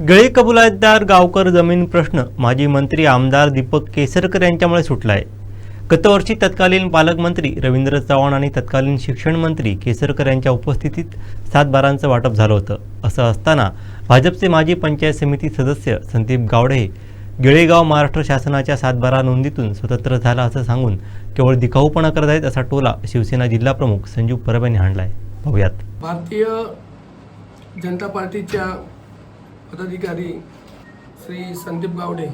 गळे कबुलातदार गावकर जमीन प्रश्न माजी मंत्री आमदार दीपक केसरकर यांच्यामुळे सुटला आहे गतवर्षी तत्कालीन पालकमंत्री रवींद्र चव्हाण आणि तत्कालीन शिक्षण मंत्री केसरकर यांच्या उपस्थितीत सातबारांचं वाटप झालं होतं. असं असताना भाजपचे माजी पंचायत समिती सदस्य संदीप गावडे गिळेगाव महाराष्ट्र शासनाच्या सातबारा नोंदीतून स्वतंत्र झाला असं सांगून केवळ दिखाऊपणा करत आहेत असा टोला शिवसेना जिल्हाप्रमुख संजीव परब यांनी हाणलाय. पाहूयात. भारतीय जनता पार्टीच्या पदाधिकारी श्री संदीप गावडे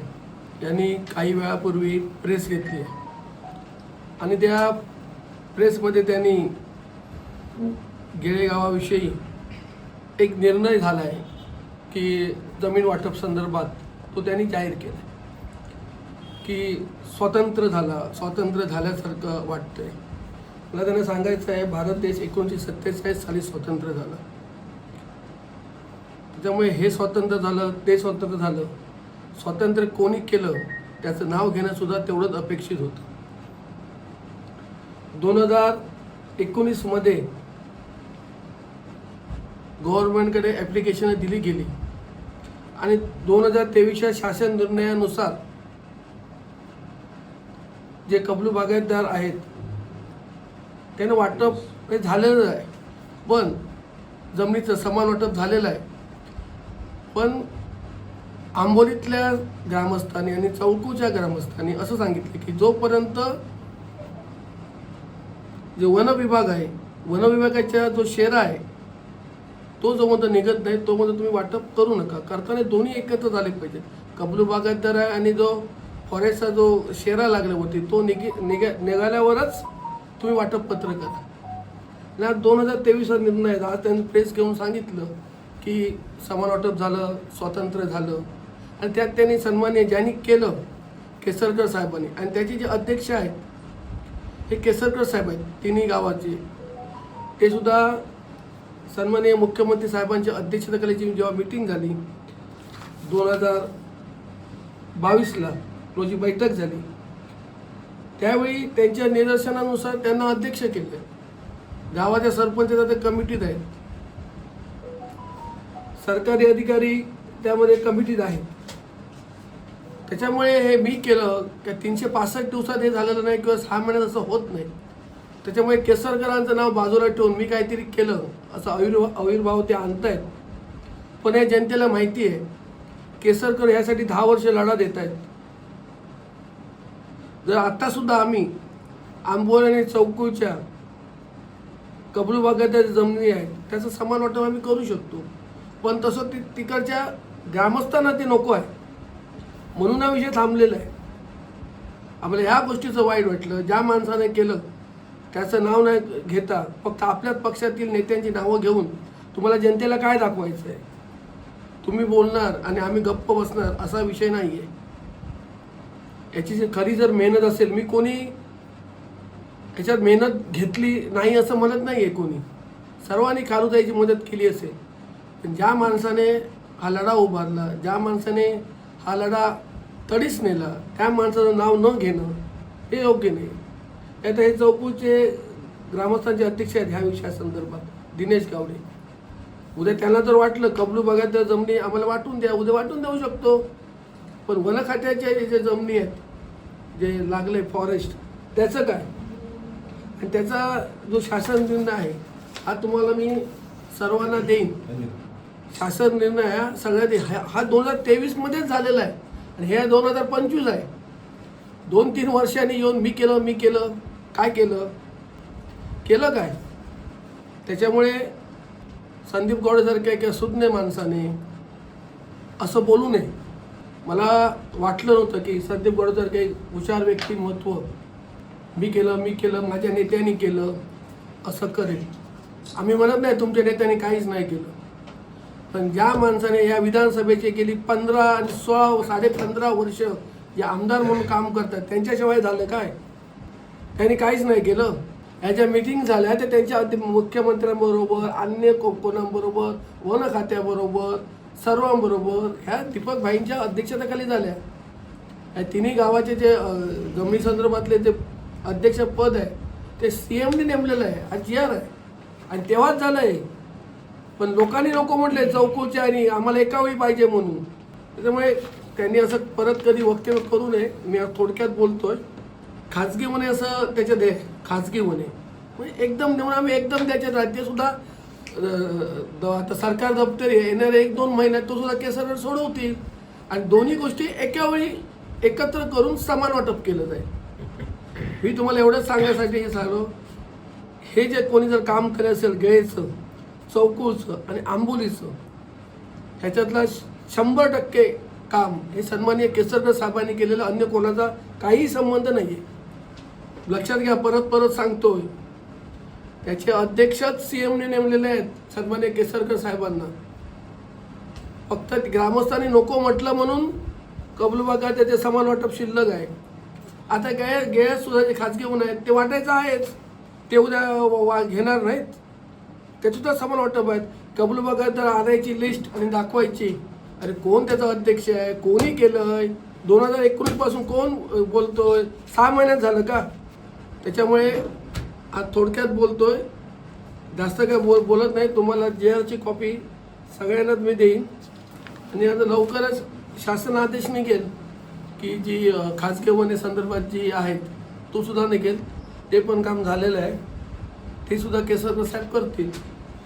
यांनी काही वेळापूर्वी प्रेस घेतली. आहे आणि त्या प्रेसमध्ये त्यांनी गेळेगावाविषयी एक निर्णय झाला आहे की जमीन वाटप संदर्भात तो त्यांनी जाहीर केला की स्वतंत्र झाला स्वातंत्र्य झाल्यासारखं वाटतंय. मला त्यांना सांगायचं आहे भारत देश एकोणीसशे सत्तेचाळीस साली स्वतंत्र झाला. त्यामुळे हे स्वातंत्र्य झालं ते स्वातंत्र्य झालं. स्वातंत्र्य कोणी केलं त्याचं नाव घेणंसुद्धा तेवढंच अपेक्षित होतं. दोन हजार एकोणीसमध्ये गव्हर्नमेंटकडे ॲप्लिकेशन दिली गेली. आणि दोन हजार तेवीसच्या शासन निर्णयानुसार जे कबलू बागायतदार आहेत त्यानं वाटप हे झालेलं आहे. पण जमिनीचं समान वाटप झालेलं आहे. पण आंबोलीतल्या ग्रामस्थांनी आणि चौकूच्या ग्रामस्थांनी असं सांगितलं की जोपर्यंत जे वन विभाग आहे वन विभागाच्या जो शेरा आहे तो जोपर्यंत निघत नाही तोपर्यंत तुम्ही वाटप करू नका. करताना दोन्ही एकत्र झाले पाहिजेत. कबलू बागायतदार आहे आणि जो फॉरेस्टचा जो शेरा लागल्यावरती तो निघी निघा निघाल्यावरच तुम्ही वाटप पत्र करा दोन हजार तेवीसचा निर्णय आज त्यांनी प्रेस घेऊन सांगितलं की समान वाटप झालं स्वातंत्र्य झालं. आणि त्यात त्यांनी सन्मान्य ज्यांनी केलं केसरकर साहेबांनी. आणि त्याचे जे अध्यक्ष आहेत हे केसरकर साहेब आहेत तिन्ही गावाचे. ते सुद्धा सन्माननीय मुख्यमंत्री साहेबांच्या अध्यक्षतेखाली जेव्हा मिटिंग झाली दोन हजार बावीसला रोजी बैठक झाली. त्यावेळी त्यांच्या निदर्शनानुसार त्यांना अध्यक्ष केले. गावाच्या सरपंचाचा ते कमिटीत आहेत. सरकारी अधिकारी त्यामध्ये कमिटीत आहेत. त्याच्यामुळे हे मी केलं की तीनशे पासष्ट दिवसात हे झालेलं नाही किंवा सहा महिन्यात असं होत नाही. त्याच्यामुळे केसरकरांचं नाव बाजूला ठेवून मी काहीतरी केलं असं आविर्भाव आविर्भाव ते आणतायत. पण हे जनतेला माहिती आहे केसरकर यासाठी दहा वर्ष लढा देत आहेत जर आत्तासुद्धा आम्ही आंबोली आणि चौकूच्या कबलू भागात जमिनी आहेत त्याचं समान वाटप आम्ही करू शकतो. पण तसं ती तिकडच्या ग्रामस्थांना ते नको आहे. म्हणून हा विषय थांबलेला आहे. आम्हाला ह्या गोष्टीचं वाईट वाटलं. ज्या माणसाने केलं त्याचं नाव नाही घेता फक्त आपल्याच पक्षातील नेत्यांची नावं घेऊन तुम्हाला जनतेला काय दाखवायचं आहे तुम्ही बोलणार आणि आम्ही गप्प बसणार असा विषय नाही आहे याची जी खरी जर मेहनत असेल मी कोणी याच्यात मेहनत घेतली नाही असं म्हणत नाही आहे कोणी. सर्वांनी खालूताईची मदत केली असेल. ज्या माणसाने हा लढा उभारला ज्या माणसाने हा लढा तडीच नेला त्या माणसाचं नाव न घेणं हे योग्य नाही. आता हे चौकूचे ग्रामस्थांचे अध्यक्ष आहेत ह्या विषयासंदर्भात दिनेश गावडे. उद्या त्यांना जर वाटलं कबलू बघायत त्या जमिनी आम्हाला वाटून द्या उद्या वाटून देऊ शकतो. पण वन खात्याच्या जे जमिनी आहेत जे लागले फॉरेस्ट त्याचं काय? आणि त्याचा जो शासन निर्णय आहे हा तुम्हाला मी सर्वांना देईन. शासन निर्णय हा सगळ्यात हा- हा दोन हजार तेवीसमध्येच झालेला आहे. आणि हे दोन हजार पंचवीस आहे. दोन तीन वर्षांनी येऊन मी केलं मी केलं काय केलं? केलं काय? त्याच्यामुळे संदीप गौडेसारख्या किंवा सुज्ञ माणसाने असं बोलू नये. मला वाटलं नव्हतं की संदीप गौडेसारखे एक हुशार व्यक्तिमत्व मी केलं मी केलं माझ्या नेत्यांनी केलं असं करेल. आम्ही म्हणत नाही तुमच्या नेत्यांनी काहीच नाही केलं. पण ज्या माणसाने या विधानसभेचे गेली पंधरा आणि सोळा साडे पंधरा वर्ष जे आमदार म्हणून काम करतात त्यांच्याशिवाय झालं काय? त्यांनी काहीच नाही केलं. ह्या ज्या मिटिंग झाल्या त्या त्यांच्या मुख्यमंत्र्यांबरोबर अन्य को कोणाबरोबर वन खात्याबरोबर सर्वांबरोबर ह्या दीपक भाईंच्या अध्यक्षतेखाली झाल्या. या तिन्ही गावाचे जे जमिनी संदर्भातले जे अध्यक्ष पद आहे ते सी एमने नेमलेलं आहे हा जी आर आहे. आणि तेव्हाच झालं आहे पण लोकांनी नको म्हटले चौकोचे आणि आम्हाला एका वेळी पाहिजे म्हणून. त्याच्यामुळे त्यांनी असं परत कधी वक्तव्य करू नये. मी आज थोडक्यात बोलतोय. खाजगी म्हणे असं त्याच्या दे खाजगी म्हणे. म्हणजे एकदम म्हणून आम्ही एकदम त्याच्यात राज्यसुद्धा द- आता सरकार दप्तरी येणाऱ्या एक दोन महिन्यात तो सुद्धा केसर सोडवतील. आणि दोन्ही गोष्टी एका वेळी एकत्र करून समान वाटप केलं जाईल. मी तुम्हाला एवढंच सांगण्यासाठी हे सांगलो. हे जे कोणी जर काम करे असेल गेळेचं चौकूचं आणि आंबोलीचं. ह्याच्यातला श- शंभर टक्के काम हे सन्मान्य केसरकर साहेबांनी केलेलं अन्य कोणाचा काहीही संबंध नाही आहे लक्षात घ्या परत परत सांगतोय. त्याचे अध्यक्षच सी एमने नेमलेले आहेत सन्मान्य केसरकर साहेबांना. फक्त ग्रामस्थांनी नको म्हटलं म्हणून कबलू त्याचे समान वाटप शिल्लक आहे. आता गॅस गॅस सुद्धा जे खाजगी होऊन आहेत ते वाटायचं आहेच. ते उद्या वा- घेणार नाहीत. त्याचे समान वाटप आहेत कबूल भागात जर आणायची लिस्ट आणि दाखवायची. अरे कोण त्याचा अध्यक्ष आहे? कोणी केलंय दोन हजार एकोणीसपासून कोण बोलतोय? सहा महिन्यात झालं का? त्याच्यामुळे आज थोडक्यात बोलतोय. जास्त काय बोल बोलत नाही. तुम्हाला जे आरची कॉपी सगळ्यांनाच मी देईन. आणि आता लवकरच शासन आदेश निघेल की जी खाजगी वने संदर्भात जी आहेत तो सुद्धा निघेल. ते पण काम झालेलं आहे. ते सुद्धा केसरकर साहेब करतील.